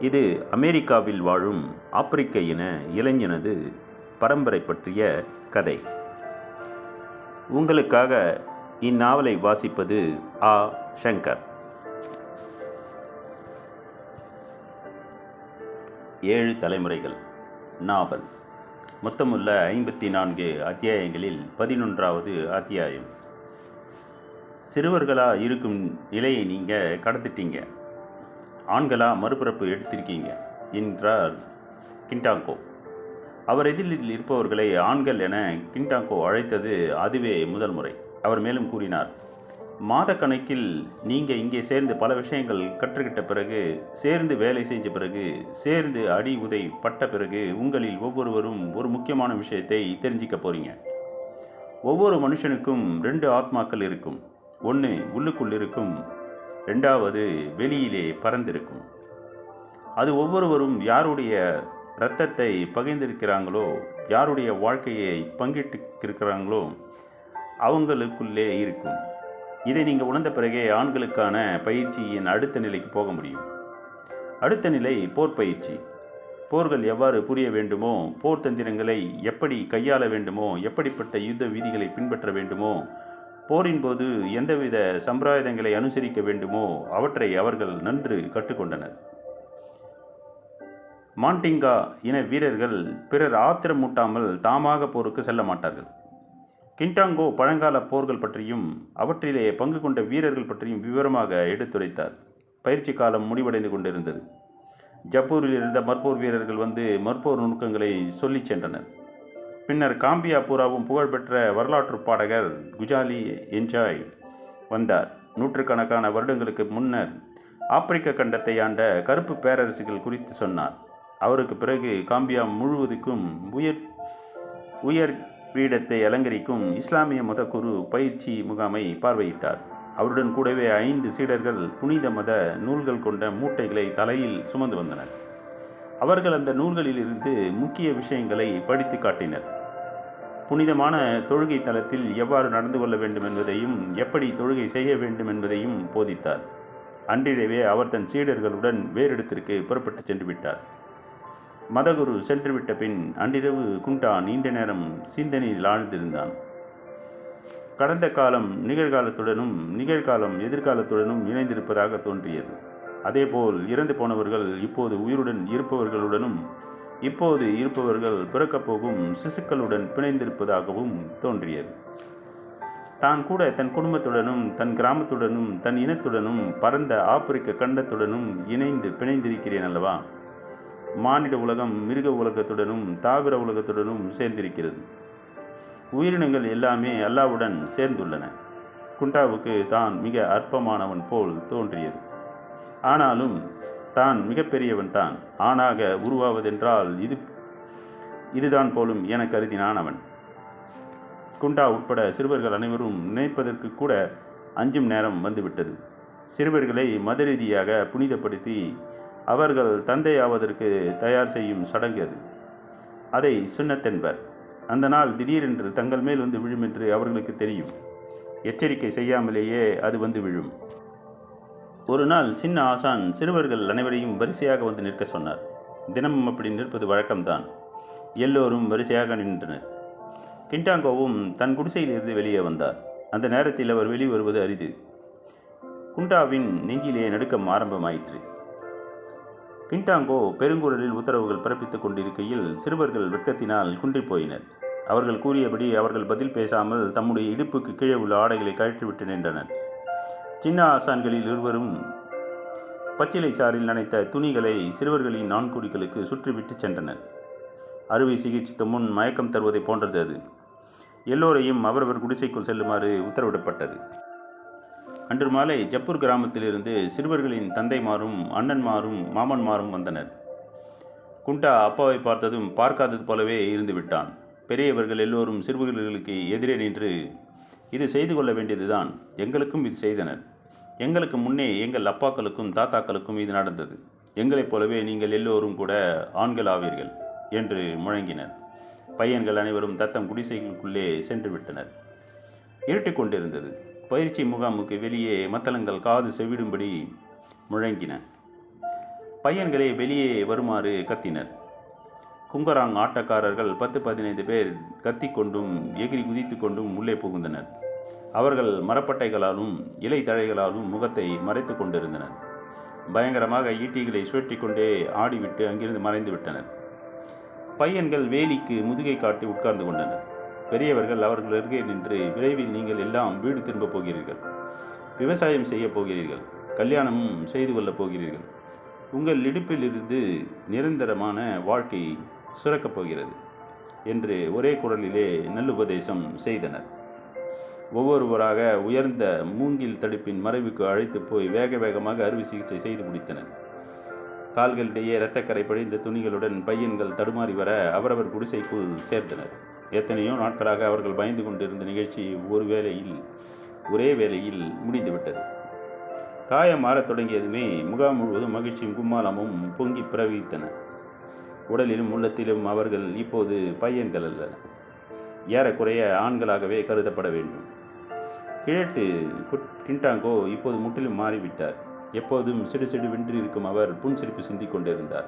இது அமெரிக்காவில் வாழும் ஆப்பிரிக்க இன இளைஞனது பரம்பரை பற்றிய கதை. உங்களுக்காக இந்நாவலை வாசிப்பது ஆ. சங்கர். ஏழு தலைமுறைகள். நாவல். மொத்தமுள்ள ஐம்பத்தி நான்கு அத்தியாயங்களில் பதினொன்றாவது அத்தியாயம். சிறுவர்களாக இருக்கும் நிலையை நீங்கள் கடந்துட்டீங்க ஆண்களா மறுபிறப்பு எடுத்திருக்கீங்க? என்றார் கிண்டாங்கோ. அவர் எதிரில் இருப்பவர்களை ஆண்கள் என கிண்டாங்கோ அழைத்தது அதுவே முதல் முறை. அவர் மேலும் கூறினார் மாதக்கணக்கில் நீங்கள் இங்கே சேர்ந்து பல விஷயங்கள் கற்றுக்கிட்ட பிறகு சேர்ந்து வேலை செஞ்ச பிறகு சேர்ந்து அடி உதை பட்ட பிறகு உங்களில் ஒவ்வொருவரும் ஒரு முக்கியமான விஷயத்தை தெரிஞ்சிக்க போகிறீங்க ஒவ்வொரு மனுஷனுக்கும் ரெண்டு ஆத்மாக்கள் இருக்கும். ஒன்று உள்ளுக்குள் இருக்கும் ரெண்டாவது வெளியிலே பறந்திருக்கும். அது ஒவ்வொருவரும் யாருடைய இரத்தத்தை பகிர்ந்திருக்கிறாங்களோ யாருடைய வாழ்க்கையை பங்கிட்டு இருக்கிறாங்களோ அவங்களுக்குள்ளே இருக்கும். இதை நீங்கள் உணர்ந்த பிறகே ஆண்களுக்கான பயிற்சியின் அடுத்த நிலைக்கு போக முடியும். அடுத்த நிலை போர் பயிற்சி. போர்கள் எவ்வாறு புரிய வேண்டுமோ போர் தந்திரங்களை எப்படி கையாள வேண்டுமோ எப்படிப்பட்ட யுத்த விதிகளை பின்பற்ற வேண்டுமோ போரின் போது எந்தவித சம்பிரதாயங்களை அனுசரிக்க வேண்டுமோ அவற்றை அவர்கள் நன்று கற்றுக்கொண்டனர். மாண்டிங்கா இன வீரர்கள் பிறர் ஆத்திரமூட்டாமல் தாமாக போருக்கு செல்ல மாட்டார்கள். கிண்டாங்கோ பழங்கால போர்கள் பற்றியும் அவற்றிலே பங்கு கொண்ட வீரர்கள் பற்றியும் விவரமாக எடுத்துரைத்தார். பயிற்சி காலம் முடிவடைந்து கொண்டிருந்தது. ஜப்பூரில் இருந்த மற்போர் வீரர்கள் வந்து மற்போர் நுணுக்கங்களை சொல்லிச் சென்றனர். பின்னர் காம்பியா பூராவும் புகழ்பெற்ற வரலாற்று பாடகர் குஜாலி என்ஜாய் வந்தார். நூற்றுக்கணக்கான வருடங்களுக்கு முன்னர் ஆப்பிரிக்க கண்டத்தை ஆண்ட கருப்பு பேரரசுகள் குறித்து சொன்னார். அவருக்கு பிறகு காம்பியா முழுவதுக்கும் உயர் உயர் பீடத்தை அலங்கரிக்கும் இஸ்லாமிய மதக்குரு பயிற்சி முகாமை பார்வையிட்டார். அவருடன் கூடவே ஐந்து சீடர்கள் புனித மத நூல்கள் கொண்ட மூட்டைகளை தலையில் சுமந்து வந்தனர். அவர்கள் அந்த நூல்களிலிருந்து முக்கிய விஷயங்களை படித்து காட்டினர். புனிதமான தொழுகை தலத்தில் எவ்வாறு நடந்து கொள்ள வேண்டும் என்பதையும் எப்படி தொழுகை செய்ய வேண்டும் என்பதையும் போதித்தார். அன்றிரவே அவர் தன் சீடர்களுடன் வேறிடத்திற்கு புறப்பட்டு சென்று விட்டார். மதகுரு சென்றுவிட்ட பின் அன்றிரவு குண்டா நீண்ட நேரம் சிந்தனையில் ஆழ்ந்திருந்தான். கடந்த காலம் நிகழ்காலத்துடனும் நிகழ்காலம் எதிர்காலத்துடனும் இணைந்திருப்பதாக தோன்றியது. அதேபோல் இறந்து போனவர்கள் இப்போது உயிருடன் இருப்பவர்களுடனும் இப்போது இருப்பவர்கள் பிறக்கப் போகும் சிசுக்களுடன் பிணைந்திருப்பதாகவும் தோன்றியது. தான் கூட தன் குடும்பத்துடனும் தன் கிராமத்துடனும் தன் இனத்துடனும் பரந்த ஆப்பிரிக்க கண்டத்துடனும் இணைந்து பிணைந்திருக்கிறேன் அல்லவா? மானிட உலகம் மிருக உலகத்துடனும் தாவர உலகத்துடனும் சேர்ந்திருக்கிறது. உயிரினங்கள் எல்லாமே அல்லாவுடன் சேர்ந்துள்ளன. குண்டாவுக்கு தான் மிக அற்பமானவன் போல் தோன்றியது. ஆனாலும் தான் மிகப்பெரியவன் தான். ஆணாக உருவாவதென்றால் இது இதுதான் போலும் என கருதினான் அவன் குண்டா உட்பட சிறுவர்கள் அனைவரும் நினைப்பதற்கு கூட அஞ்சும் நேரம் வந்துவிட்டது. சிறுவர்களை மத ரீதியாக புனிதப்படுத்தி அவர்கள் தந்தையாவதற்கு தயார் செய்யும் சடங்கு அது. அதை சுண்ணத்தென்பர் அந்த நாள் திடீரென்று தங்கள் மேல் வந்து விழும் என்று அவர்களுக்கு தெரியும். எச்சரிக்கை செய்யாமலேயே அது வந்து விழும். ஒரு நாள் சின்ன ஆசான் சிறுவர்கள் அனைவரையும் வரிசையாக வந்து நிற்க சொன்னார். தினமும் அப்படி நிற்பது வழக்கம்தான். எல்லோரும் வரிசையாக நின்றனர். கிண்டாங்கோவும் தன் குடிசையிலிருந்து வெளியே வந்தார். அந்த நேரத்தில் அவர் வெளிவருவது அரிது. குண்டாவின் நெஞ்சிலே நடுக்கம் ஆரம்பமாயிற்று. கிண்டாங்கோ பெருங்குரலில் உத்தரவுகள் பிறப்பித்துக் கொண்டிருக்கையில் சிறுவர்கள் வெட்கத்தினால் குன்றிப் போயினர். அவர்கள் கூறியபடி அவர்கள் பதில் பேசாமல் தம்முடைய இடுப்புக்கு கீழே உள்ள ஆடைகளை கழற்றிவிட்டு நின்றனர். சின்ன ஆசான்களில் இருவரும் பச்சிலை சாரில் நனைத்த துணிகளை சிறுவர்களின் நான்குடிகளுக்கு சுற்றிவிட்டு சென்றனர். அறுவை சிகிச்சைக்கு முன் மயக்கம் தருவதை போன்றது அது. எல்லோரையும் அவரவர் குடிசைக்குள் செல்லுமாறு உத்தரவிடப்பட்டது. அன்று மாலை ஜப்பூர் கிராமத்திலிருந்து சிறுவர்களின் தந்தைமாரும் அண்ணன்மாரும் மாமன்மாரும் வந்தனர். குண்டா அப்பாவை பார்த்ததும் பார்க்காதது போலவே இருந்து விட்டான் பெரியவர்கள் எல்லோரும் சிறுவர்களுக்கு எதிரே நின்று இது செய்து கொள்ள வேண்டியதுதான். எங்களுக்கும் இது செய்தனர். எங்களுக்கு முன்னே எங்கள் அப்பாக்களுக்கும் தாத்தாக்களுக்கும் இது நடந்தது. எங்களைப் போலவே நீங்கள் எல்லோரும் கூட ஆண்கள் ஆவீர்கள் என்று முழங்கினர். பையன்கள் அனைவரும் தத்தம் குடிசைகளுக்குள்ளே சென்று விட்டனர். இருட்டிக் கொண்டிருந்தது. பயிற்சி முகாமுக்கு வெளியே மத்தளங்கள் காது செவிடும்படி முழங்கின. பையன்களே வெளியே வருமாறு கத்தினர். குங்கராங் ஆட்டக்காரர்கள் பத்து பதினைந்து பேர் கத்திக்கொண்டும் எகிரி குதித்து கொண்டும் உள்ளே புகுந்தனர். அவர்கள் மரப்பட்டைகளாலும் இலை தழைகளாலும் முகத்தை மறைத்து கொண்டிருந்தனர். பயங்கரமாக ஈட்டிகளை சுழற்றி கொண்டே ஆடிவிட்டு அங்கிருந்து மறைந்து விட்டனர். பையன்கள் வேலிக்கு முதுகை காட்டி உட்கார்ந்து கொண்டனர். பெரியவர்கள் அவர்கள் அருகே நின்று விரைவில் நீங்கள் எல்லாம் வீடு திரும்பப் போகிறீர்கள். விவசாயம் செய்யப் போகிறீர்கள். கல்யாணமும் செய்து கொள்ளப் போகிறீர்கள். உங்கள் இடுப்பிலிருந்து நிரந்தரமான வாழ்க்கை சுரக்கப் போகிறது என்று ஒரே குரலிலே நல்லுபதேசம் செய்தனர். ஒவ்வொருவராக உயர்ந்த மூங்கில் தடுப்பின் மறைவுக்கு அழைத்து போய் வேக வேகமாக அறுவை சிகிச்சை செய்து முடித்தனர். கால்களிடையே இரத்தக்கரை பழிந்த துணிகளுடன் பையன்கள் தடுமாறி வர அவரவர் குடிசைக்குள் சேர்த்தனர். எத்தனையோ நாட்களாக அவர்கள் பயந்து கொண்டிருந்த நிகழ்ச்சி ஒரு வேளையில் ஒரே வேளையில் முடிந்துவிட்டது. காயம் மாறத் தொடங்கியதுமே முகாம் முழுவதும் மகிழ்ச்சியும் கும்மாளமும் பொங்கி பிரவித்தன. உடலிலும் உள்ளத்திலும் அவர்கள் இப்போது பையன்கள் அல்ல. ஏறக்குறைய ஆண்களாகவே கருதப்பட வேண்டும். கிழட்டு கிண்டாங்கோ இப்போது முற்றிலும் மாறிவிட்டார். எப்போதும் சிடு சிடு வென்று இருக்கும் அவர் புன்சிரிப்பு சிந்திக் கொண்டிருந்தார்.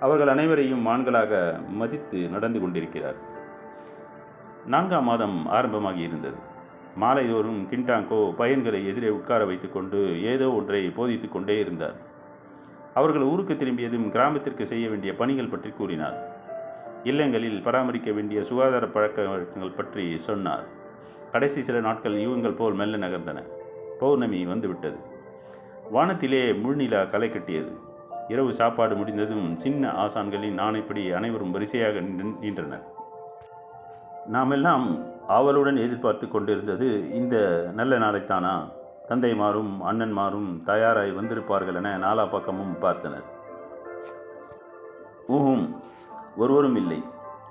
அவர்கள் அனைவரையும் ஆண்களாக மதித்து நடந்து கொண்டிருக்கிறார். நான்காம் மாதம் ஆரம்பமாகி இருந்தது. மாலைதோறும் கிண்டாங்கோ பையன்களை எதிரே உட்கார வைத்துக்கொண்டு ஏதோ ஒன்றை போதித்துக் கொண்டே இருந்தார். அவர்கள் ஊருக்கு திரும்பியதும் கிராமத்திற்கு செய்ய வேண்டிய பணிகள் பற்றி கூறினார். இல்லங்களில் பராமரிக்க வேண்டிய சுகாதார பழக்க வழக்கங்கள் பற்றி சொன்னார். கடைசி சில நாட்கள் யுகங்கள் போல் மெல்ல நகர்ந்தன. பௌர்ணமி வந்துவிட்டது. வானத்திலே முழுநிலா களை கட்டியது. இரவு சாப்பாடு முடிந்ததும் சின்ன ஆசான்களின் நாணைப்படி அனைவரும் வரிசையாக நின்- நின்றனர். நாமெல்லாம் ஆவலுடன் எதிர்பார்த்து கொண்டிருந்தது இந்த நல்ல நாளைத்தானா? தந்தைமாரும் அண்ணன்மாரும் தயாராய் வந்திருப்பார்கள் என நாலா பக்கமும் பார்த்தனர். ஊஹும் ஒருவரும் இல்லை.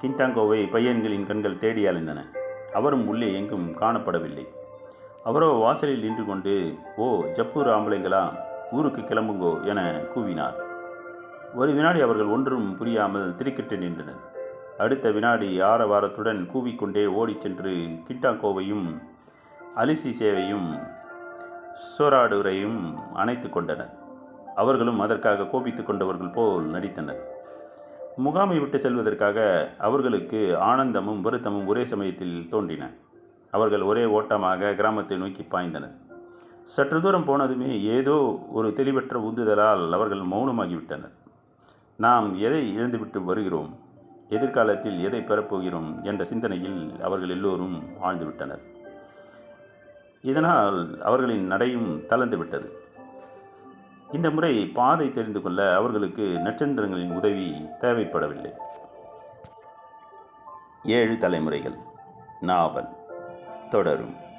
கிண்டாங்கோவை பையன்களின் கண்கள் தேடி அலைந்தன. அவரும் உள்ளே எங்கும் காணப்படவில்லை. அவரோ வாசலில் நின்று கொண்டு ஓ ஜப்பூர் ஆம்பளைங்களா? ஊருக்கு கிளம்புங்கோ என கூவினார். ஒரு வினாடி அவர்கள் ஒன்றும் புரியாமல் திடுக்கிட்டு நின்றனர். அடுத்த வினாடி ஆரவாரத்துடன் கூவிக்கொண்டே ஓடிச் சென்று கிண்டாங்கோவையும் அலிசி சேவையும் சோராடுரையும் அணைத்து கொண்டனர். அவர்களும் அதற்காக கோபித்து கொண்டவர்கள் போல் நடித்தனர். முகாமை விட்டு செல்வதற்காக அவர்களுக்கு ஆனந்தமும் வருத்தமும் ஒரே சமயத்தில் தோன்றின. அவர்கள் ஒரே ஓட்டமாக கிராமத்தை நோக்கி பாய்ந்தனர். சற்று தூரம் போனதுமே ஏதோ ஒரு தெளிவற்ற உந்துதலால் அவர்கள் மௌனமாகிவிட்டனர். நாம் எதை இழந்துவிட்டு வருகிறோம்? எதிர்காலத்தில் எதை பெறப்போகிறோம் என்ற சிந்தனையில் அவர்கள் எல்லோரும் ஆழ்ந்துவிட்டனர். இதனால் அவர்களின் நடையும் தளர்ந்து விட்டது இந்த முறை பாதை தெரிந்து கொள்ள அவர்களுக்கு நட்சத்திரங்களின் உதவி தேவைப்படவில்லை. ஏழு தலைமுறைகள். நாவல். தொடரும்.